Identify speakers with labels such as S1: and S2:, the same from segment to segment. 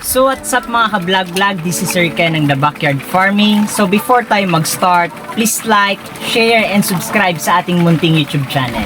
S1: So what's up mga ka-vlog-vlog? This is Sir Ken ng The Backyard Farming. So before tayo mag-start, please like, share, and subscribe sa ating munting YouTube channel.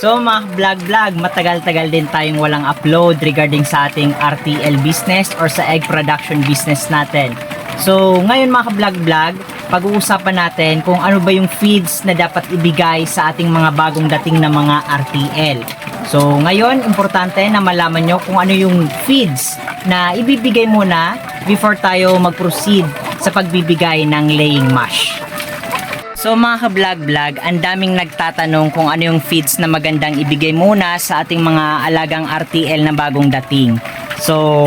S1: So mga vlog-vlog, matagal-tagal din tayong walang upload regarding sa ating RTL business or sa egg production business natin. So ngayon mga vlog-vlog, pag-uusapan natin kung ano ba yung feeds na dapat ibigay sa ating mga bagong dating na mga RTL. So ngayon, importante na malaman nyo kung ano yung feeds na ibibigay muna before tayo mag-proceed sa pagbibigay ng laying mash. So mga ka-vlog-vlog, ang daming nagtatanong kung ano yung feeds na magandang ibigay muna sa ating mga alagang RTL na bagong dating. So,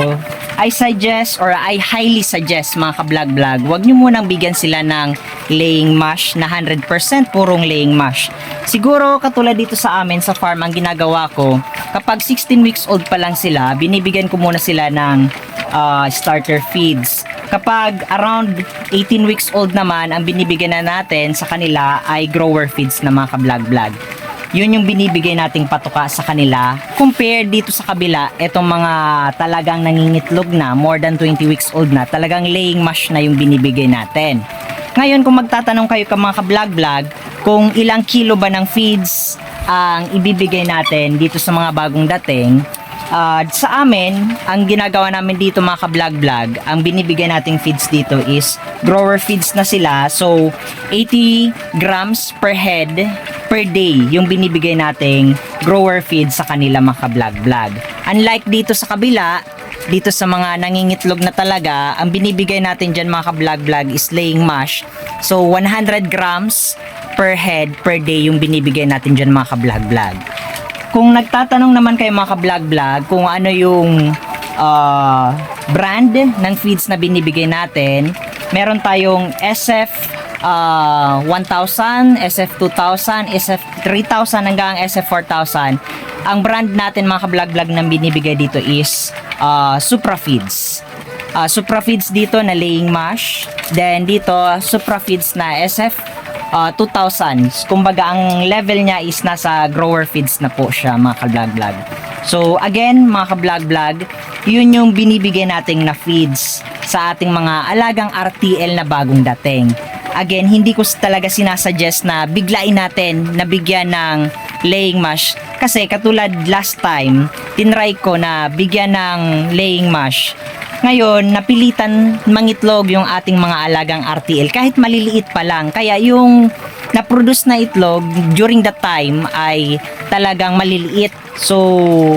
S1: I suggest or I highly suggest mga ka-vlog-vlog, wag nyo munang bigyan sila ng laying mash na 100% purong laying mash. Siguro katulad dito sa amin sa farm ang ginagawa ko, kapag 16 weeks old pa lang sila, binibigyan ko muna sila ng ah, starter feeds. Kapag around 18 weeks old naman, ang binibigyan na natin sa kanila ay grower feeds na mga ka-vlog-vlog. Yun yung binibigay nating patuka sa kanila. Compare dito sa kabila, etong mga talagang nangingitlog na, more than 20 weeks old na, talagang laying mash na yung binibigay natin. Ngayon, kung magtatanong kayo ka mga ka-vlog-vlog, kung ilang kilo ba ng feeds ang ibibigay natin dito sa mga bagong dating, Ah, sa amin, ang ginagawa namin dito mga ka-vlog-vlog, ang binibigay nating feeds dito is grower feeds na sila. So, 80 grams per head per day yung binibigay nating grower feed sa kanila mga ka-vlog-vlog. Unlike dito sa kabila, dito sa mga nangingitlog na talaga, ang binibigay natin dyan mga ka-vlog-vlog is laying mash. So, 100 grams per head per day yung binibigay natin dyan mga ka-vlog-vlog. Kung nagtatanong naman kayo mga ka-vlog-vlog kung ano yung ah, brand ng feeds na binibigay natin, meron tayong SF ah, 1000, SF 2000, SF 3000 hanggang SF 4000. Ang brand natin mga ka-vlog-vlog na binibigay dito is ah, Supra Feeds. Ah, Supra Feeds dito na laying mash. Then dito Supra Feeds na SF uh, 2,000. Kumbaga, ang level niya is nasa grower feeds na po siya, mga ka-vlog-vlog. So, again, mga ka-vlog-vlog, yun yung binibigay nating na feeds sa ating mga alagang RTL na bagong dating. Again, hindi ko talaga sinasuggest na biglain natin na bigyan ng laying mash. Kasi katulad last time, tinry ko na bigyan ng laying mash. Ngayon, napilitan mangitlog yung ating mga alagang RTL kahit maliliit pa lang. Kaya yung na-produce na itlog during that time ay talagang maliliit. So,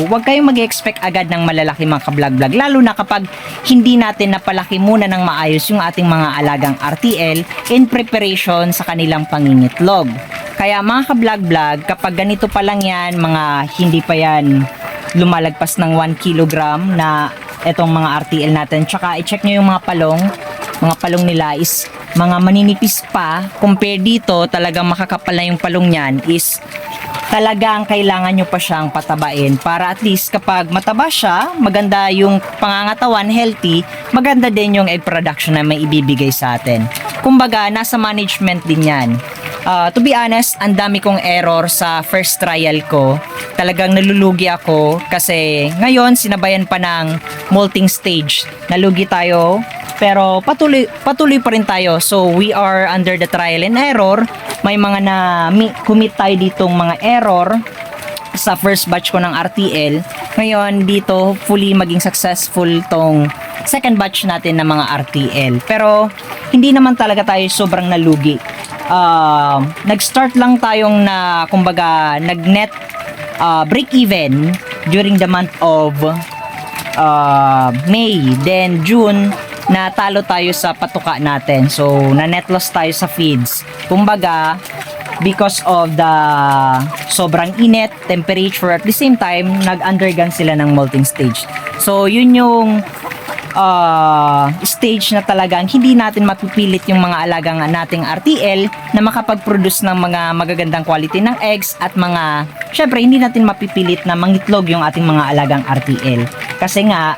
S1: huwag kayong mag-expect agad ng malalaki mga ka-vlog-vlog. Lalo na kapag hindi natin napalaki muna ng maayos yung ating mga alagang RTL in preparation sa kanilang pangingitlog. Kaya mga ka-vlog-vlog, kapag ganito pa lang yan, mga hindi pa yan lumalagpas ng 1 kilogram na etong mga RTL natin. Tsaka i-check nyo yung mga palong. Mga palong nila is mga maninipis pa. Compare dito, talagang makakapal na yung palong niyan is talagang kailangan nyo pa siyang patabain para at least kapag mataba siya, maganda yung pangangatawan, healthy, maganda din yung egg production na may ibibigay sa atin. Kumbaga, nasa management din yan. Ah, to be honest, ang dami kong error sa first trial ko. Talagang nalulugi ako kasi ngayon sinabayan pa ng molting stage. Nalugi tayo pero patuloy patuloy pa rin tayo. So we are under the trial and error. May mga na mi- commit tayo ditong mga error sa first batch ko ng RTL. Ngayon dito fully maging successful tong second batch natin ng mga RTL. Pero hindi naman talaga tayo sobrang nalugi. Ah, nag-start lang tayong na kumbaga nag-net ah, break even during the month of uh, May, then June, natalo tayo sa patuka natin. So, na net loss tayo sa feeds. Kumbaga, because of the sobrang init, temperature, at the same time, nag-undergone sila ng molting stage. So, yun yung uh, stage na talagang hindi natin mapipilit yung mga alagang nating RTL na makapag-produce ng mga magagandang quality ng eggs at mga, syempre hindi natin mapipilit na mangitlog yung ating mga alagang RTL. Kasi nga,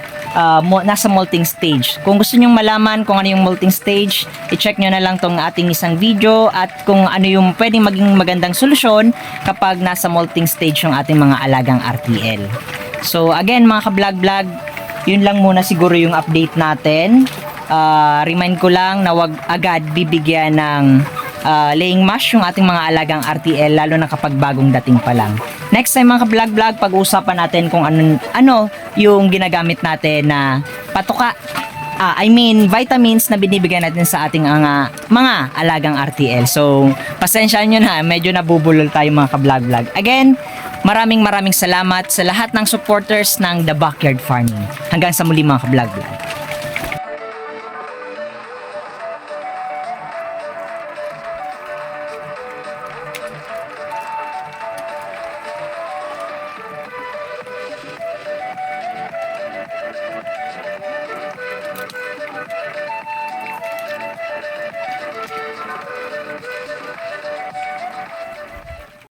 S1: mo, nasa molting stage. Kung gusto nyong malaman kung ano yung molting stage, i-check nyo na lang tong ating isang video at kung ano yung pwedeng maging magandang solusyon kapag nasa molting stage yung ating mga alagang RTL. So again mga ka-vlog-vlog, yun lang muna siguro yung update natin. Ah, remind ko lang na wag agad bibigyan ng ah, laying mash yung ating mga alagang RTL lalo na kapag bagong dating pa lang. Next time mga ka-vlog-vlog, pag-uusapan natin kung ano, ano yung ginagamit natin na patuka Ah, I mean, vitamins na binibigyan natin sa ating mga, mga alagang RTL. So, pasensyahan nyo na, medyo nabubulol tayo mga ka-vlog-vlog. Again, maraming maraming salamat sa lahat ng supporters ng The Backyard Farming. Hanggang sa muli mga ka-vlog-vlog.